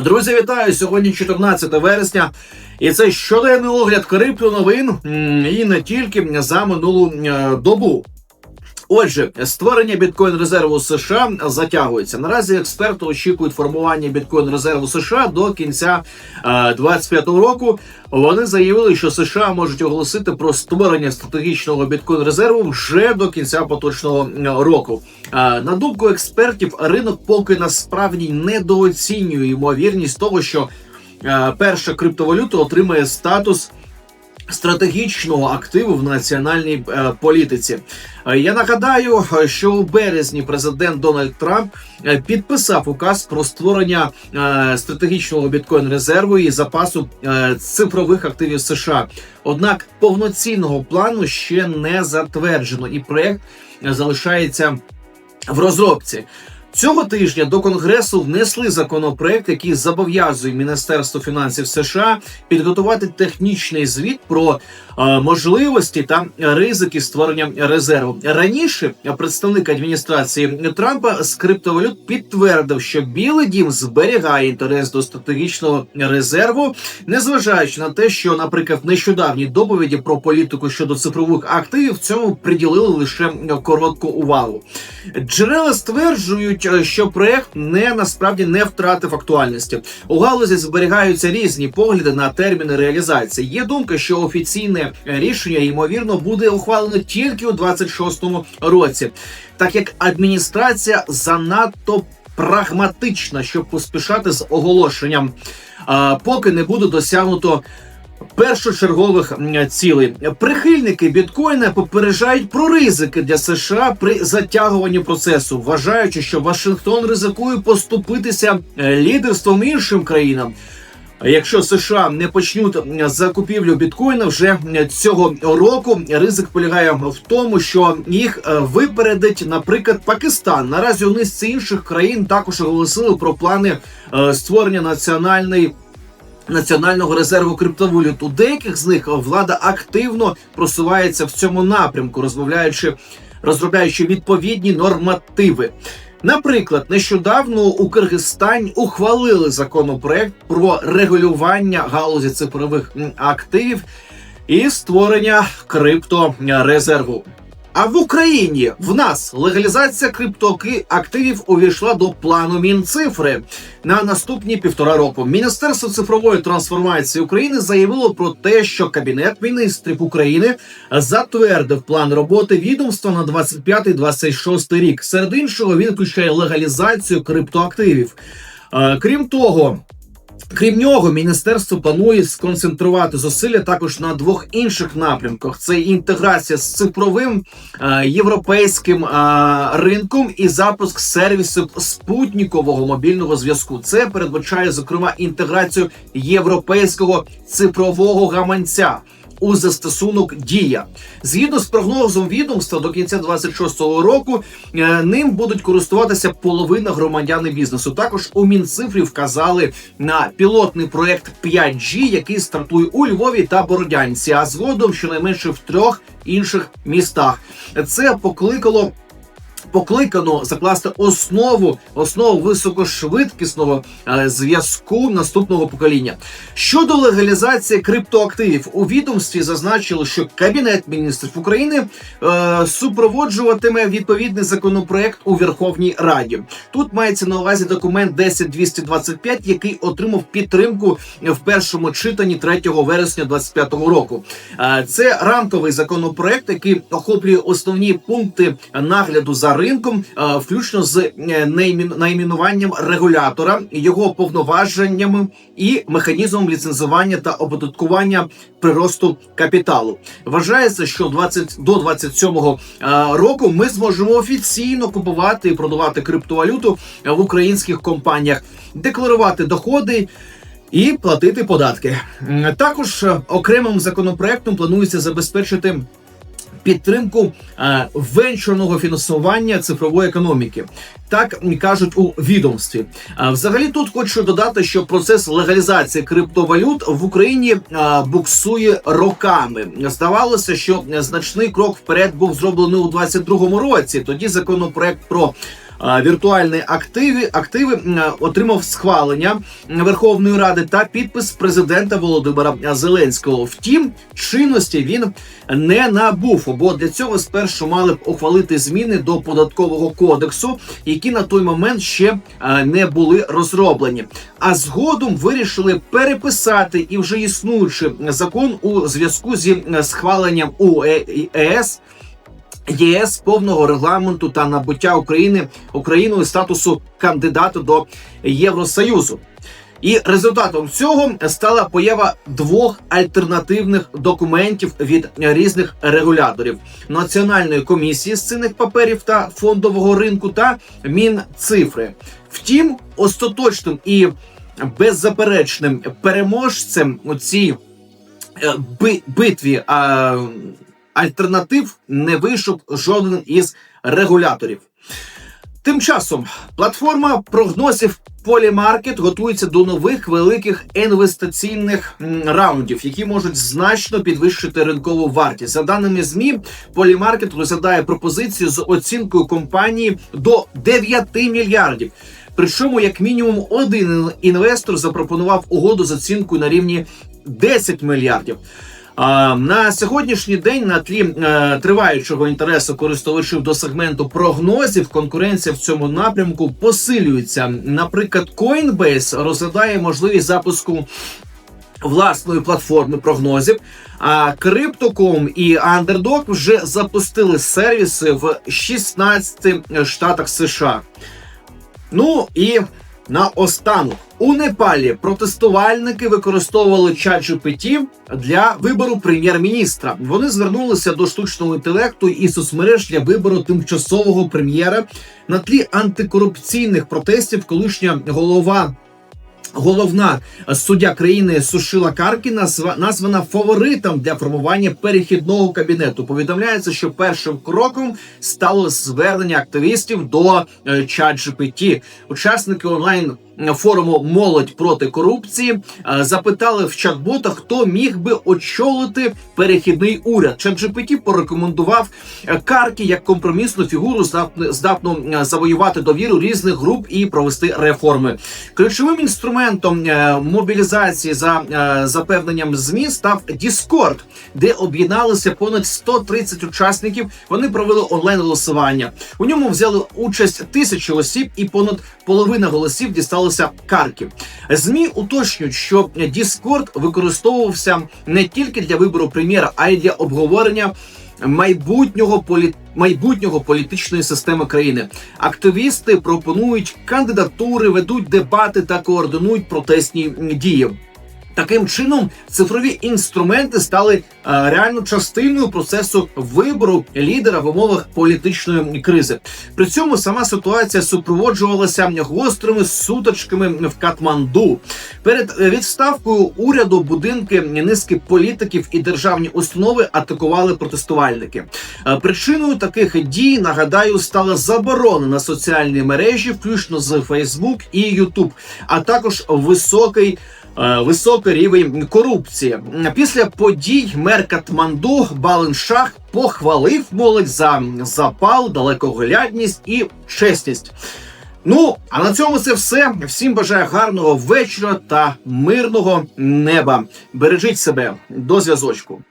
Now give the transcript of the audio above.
Друзі, вітаю! Сьогодні 14 вересня, і це щоденний огляд криптоновин новин і не тільки за минулу е, добу. Отже, створення біткоін резерву США затягується. Наразі експерти очікують формування біткоін резерву США до кінця е, 25 року. Вони заявили, що США можуть оголосити про створення стратегічного біткоін резерву вже до кінця поточного е, року. Е, на думку експертів, ринок поки насправді недооцінює ймовірність того, що е, перша криптовалюта отримає статус стратегічного активу в національній е, політиці. Е, Я нагадаю, е, що у березні президент Дональд Трамп підписав указ про створення стратегічного біткоін резерву і запасу цифрових активів США. Однак повноцінного плану ще не затверджено, і проект залишається в розробці. Цього тижня до конгресу внесли законопроект, який зобов'язує Міністерство фінансів США підготувати технічний звіт про е, можливості та ризики створення резерву. Раніше представник адміністрації Трампа з криптовалют підтвердив, що Білий Дім зберігає інтерес до стратегічного резерву, незважаючи на те, що, наприклад, в нещодавній доповіді про політику щодо цифрових активів цьому приділили лише коротку увагу. Джерела стверджують, що проект не насправді не втратив актуальності. У галузі зберігаються різні погляди на терміни реалізації. Є думка, що офіційне рішення ймовірно буде ухвалено тільки у 26-му році, так як адміністрація занадто прагматична, щоб поспішати з оголошенням, поки не буде досягнуто першочергових цілей. Прихильники біткоїна попереджають про ризики для США при затягуванні процесу, вважаючи, що Вашингтон ризикує поступитися е, лідерством іншим країнам. Якщо США не почнуть закупівлю біткоїна вже цього року, ризик полягає в тому, що їх е, випередить, наприклад, Пакистан. Наразі у низці інших країн також оголосили про плани е, створення національної національного резерву криптовалют. У деяких з них влада активно просувається в цьому напрямку, розмовляючи, розробляючи відповідні нормативи. Наприклад, нещодавно у Киргизстані ухвалили законопроект про регулювання галузі цифрових активів і створення крипторезерву. А в Україні в нас легалізація криптоактивів увійшла до плану Мінцифри на наступні півтора року. Міністерство цифрової трансформації України заявило про те, що кабінет міністрів України затвердив план роботи відомства на 25-26 рік. Серед іншого він включає легалізацію криптоактивів. Е, Крім того. Крім нього, міністерство планує сконцентрувати зусилля також на двох інших напрямках: це інтеграція з цифровим е, європейським е, ринком і запуск сервісів спутникового мобільного зв'язку. Це передбачає зокрема інтеграцію європейського цифрового гаманця. У застосунок дія згідно з прогнозом відомства до кінця 26-го року е, ним будуть користуватися половина громадян і бізнесу. Також у Мінцифрі вказали на пілотний проект 5G, який стартує у Львові та Бородянці, а згодом щонайменше в трьох інших містах. Це покликало. Покликано закласти основу основу високошвидкісного е, зв'язку наступного покоління. Щодо легалізації криптоактивів у відомстві зазначили, що Кабінет міністрів України е, супроводжуватиме відповідний законопроект у Верховній Раді. Тут мається на увазі документ 10225, який отримав підтримку в першому читанні 3 вересня 2025 року. Е, Це рамковий законопроект, який охоплює основні пункти нагляду за ринком, е, включно з е, найменуванням регулятора, його повноваженнями і механізмом ліцензування та оподаткування приросту капіталу. Вважається, що 20 до 27-го е, року ми зможемо офіційно купувати і продавати криптовалюту в українських компаніях, декларувати доходи. І платити податки. Також окремим законопроектом планується забезпечити підтримку е, венчурного фінансування цифрової економіки. Так кажуть у відомстві. А взагалі тут хочу додати, що процес легалізації криптовалют в Україні а, буксує роками. Здавалося, що значний крок вперед був зроблений у 22-му році. Тоді законопроект про е, віртуальні активи, активи е, отримав схвалення Верховної Ради та підпис президента Володимира Зеленського. Втім, чинності він не набув, бо для цього спершу мали б ухвалити зміни до податкового кодексу, які на той момент ще е, не були розроблені. А згодом вирішили переписати і вже існуючий закон у зв'язку зі е, схваленням у ЕС. ЄС повного регламенту та набуття України Україною статусу кандидата до Євросоюзу. І результатом цього стала поява двох альтернативних документів від різних регуляторів Національної комісії з цінних паперів та фондового ринку та Мінцифри. Втім, остаточним і беззаперечним переможцем у цій е, би- битві альтернатив не вийшов жоден із регуляторів. Тим часом платформа прогнозів Polymarket готується до нових великих інвестиційних раундів, які можуть значно підвищити ринкову вартість. За даними змі, Polymarket розглядає пропозицію з оцінкою компанії до 9 мільярдів. Причому, як мінімум, один інвестор запропонував угоду з оцінкою на рівні 10 мільярдів. На сьогоднішній день на тлі е, триваючого інтересу користувачів до сегменту прогнозів конкуренція в цьому напрямку посилюється. Наприклад, Coinbase розглядає можливість запуску власної платформи прогнозів. А Crypto.com і Underdog вже запустили сервіси в 16 штатах США. Ну і наостанок. У Непалі протестувальники використовували ChatGPT для вибору прем'єр-міністра. Вони звернулися до штучного інтелекту і соцмереж для вибору тимчасового прем'єра на тлі антикорупційних протестів. Колишня голова. Головна суддя країни Сушила Каркіна назва- названа фаворитом для формування перехідного кабінету. Повідомляється, що першим кроком стало звернення активістів до е, ChatGPT. Учасники онлайн форуму Молодь проти корупції е, запитали в чат-бота, хто міг би очолити перехідний уряд. ChatGPT порекомендував е, Каркі як компромісну фігуру, здатну- е, завоювати довіру різних груп і провести реформи. Ключовим інструментом мобілізації за запевненням змі став Discord, де об'єдналися понад 130 учасників. Вони провели онлайн голосування. У ньому взяли участь тисячі осіб, і понад половина голосів дісталося Карків. Змі уточнюють, що Discord використовувався не тільки для вибору прем'єра, а й для обговорення майбутнього полі... майбутнього політичної системи країни. Активісти пропонують кандидатури, ведуть дебати та координують протестні дії. Таким чином, цифрові інструменти стали е, реально частиною процесу вибору лідера в умовах політичної кризи. При цьому сама ситуація супроводжувалася гострими сутичками в Катманду. Перед е, відставкою уряду будинки низки політиків і державні установи атакували протестувальники. Е, Причиною таких дій нагадаю стала заборона на соціальні мережі, включно з Facebook і YouTube, а також високий. Е, Високий рівень корупції після подій мер Катманду Баленшах похвалив молодь за запал, далекоглядність і чесність. Ну а на цьому це все. Всім бажаю гарного вечора та мирного неба. Бережіть себе до зв'язочку.